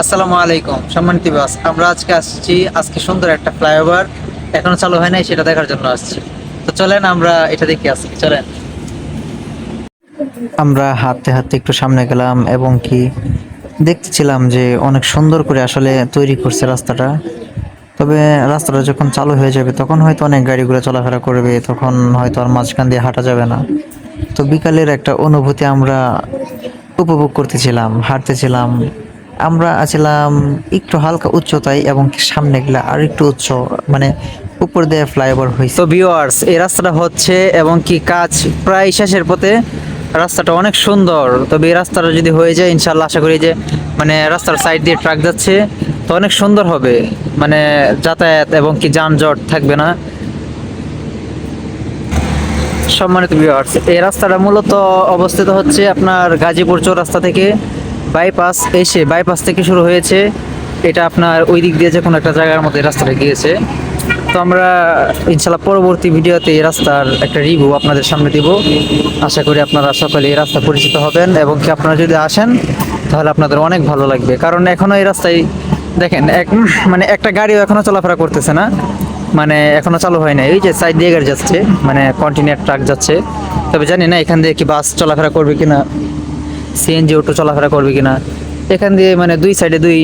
আসসালামু আলাইকুম, সম্মানিত বাস আমরা আজকে আসছি, আজকে সুন্দর একটা ফ্লাইওভার এখনও চালু হয় নাই, সেটা দেখার জন্য আসছি। তো চলেন আমরা এটা দেখে আসি, চলেন। আমরা হাঁটতে হাঁটতে একটু সামনে গেলাম এবং কি দেখতেছিলাম যে অনেক সুন্দর করে আসলে তৈরি করছে রাস্তাটা। তবে রাস্তাটা যখন চালু হয়ে যাবে, তখন হয়তো অনেক গাড়িগুলো চলাফেরা করবে, তখন হয়তো আর মাঝখান দিয়ে হাঁটা যাবে না। তো বিকালের একটা অনুভূতি আমরা উপভোগ করতেছিলাম, হাঁটতেছিলাম। আমরা আছিলাম একটু হালকা উচ্চতায় এবং সামনে গেলে আর একটু উচ্চ মানে উপর দিয়ে ফ্লাইওভার হয়েছে। তো ভিউয়ার্স, এই রাস্তাটা হচ্ছে এবং কি কাজ প্রায় শেষের পথে রাস্তাটা অনেক সুন্দর। তবে এই রাস্তাটা যদি হয়ে যায় ইনশাল্লাহ আশা করি যে মানে রাস্তার সাইড দিয়ে ট্রাক যাচ্ছে, তো অনেক সুন্দর হবে। মানে যাতায়াত এবং কি যানজট থাকবে না। সম্মানিত ভিউয়ার্স, এই রাস্তাটা মূলত অবস্থিত হচ্ছে আপনার গাজীপুর চৌরাস্তা থেকে। বাইপাস এসে বাইপাস থেকে শুরু হয়েছে। এটা আপনার ওই দিক দিয়ে যে কোনো একটা জায়গার মধ্যে রাস্তাটা গিয়েছে। তো আমরা ইনশাল্লাহ পরবর্তী ভিডিওতে এই রাস্তার একটা রিভিউ আপনাদের সামনে দিব। আশা করি আপনারা সকলে এই রাস্তা পরিচিত হবেন এবং কি আপনারা যদি আসেন, তাহলে আপনাদের অনেক ভালো লাগবে। কারণ এখনও এই রাস্তায় দেখেন, এক মানে একটা গাড়িও এখনও চলাফেরা করতেছে না। মানে এখনও চালু হয় না এই যে সাইড দিয়ে গাড়ি যাচ্ছে মানে কন্টিনিউয়ার ট্রাক যাচ্ছে। তবে জানি না এখান দিয়ে কি বাস চলাফেরা করবে কিনা। সিএনজি অটো চলাফেরা করবে কিনা, এখান দিয়ে মানে দুই সাইডে দুই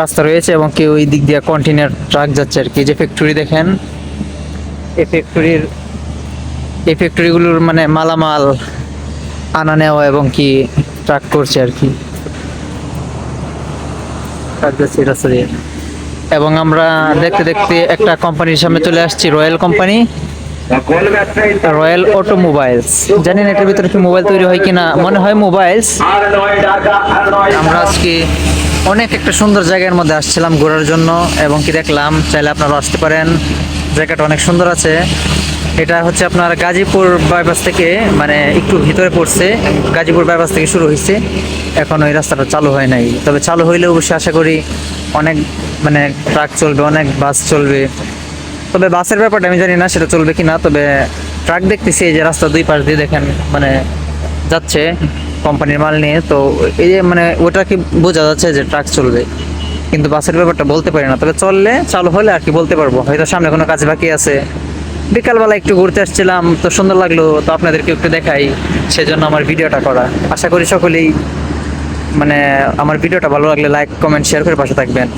রাস্তা রয়েছে এবং কেউ ওই দিক দিয়ে কন্টিনিউয়ার ট্রাক যাচ্ছে আর কি। যে ফ্যাক্টরি দেখেন, এই ফ্যাক্টরির এই ফ্যাক্টরিগুলোর মানে মালামাল আনা নেওয়া এবং কি ট্রাক করছে আর কি। রাস্তা দিয়ে। এবং আমরা দেখতে দেখতে একটা কোম্পানির সামনে চলে আসছি, রয়্যাল কোম্পানি রয়্যাল অটোমোবাইলস জানি না এটার ভিতরে কি মোবাইল তৈরি হয় কিনা। মনে হয় মোবাইলস আমরা আজকে অনেক একটা সুন্দর জায়গার মধ্যে আসছিলাম ঘোরার জন্য এবং কি দেখলাম, চাইলে আপনারা আসতে পারেন। জায়গাটা অনেক সুন্দর আছে। এটা হচ্ছে আপনার গাজীপুর বাইপাস থেকে মানে একটু ভিতরে পড়ছে। গাজীপুর বাইপাস থেকে শুরু হয়েছে। এখন ওই রাস্তাটা চালু হয় নাই। তবে চালু হইলে অবশ্যই আশা করি অনেক মানে ট্রাক চলবে, অনেক বাস চলবে। তবে বাসের ব্যাপারটা আমি জানি না, সেটা চলবে কি না তবে ট্রাক দেখতেছি, এই যে রাস্তা দুই পাশ দিয়ে দেখেন মানে যাচ্ছে কোম্পানির মাল নিয়ে, তো এই যে মানে ওটা কি বোঝা যাচ্ছে যে ট্রাক চলবে, কিন্তু বাসের ব্যাপারটা বলতে পারি না, তবে চললে চালু হলে আর কি বলতে পারব, হয়তো সামনে কোনো কাজ বাকি আছে। বিকালবেলা একটু ঘুরতে আসছিলাম, তো সুন্দর লাগল, তো আপনাদেরকে একটু দেখাই, সেজন্য আমার ভিডিওটা করা। আশা করি সকলেই মানে আমার ভিডিওটা ভালো লাগলে লাইক কমেন্ট শেয়ার করে পাশে থাকবেন।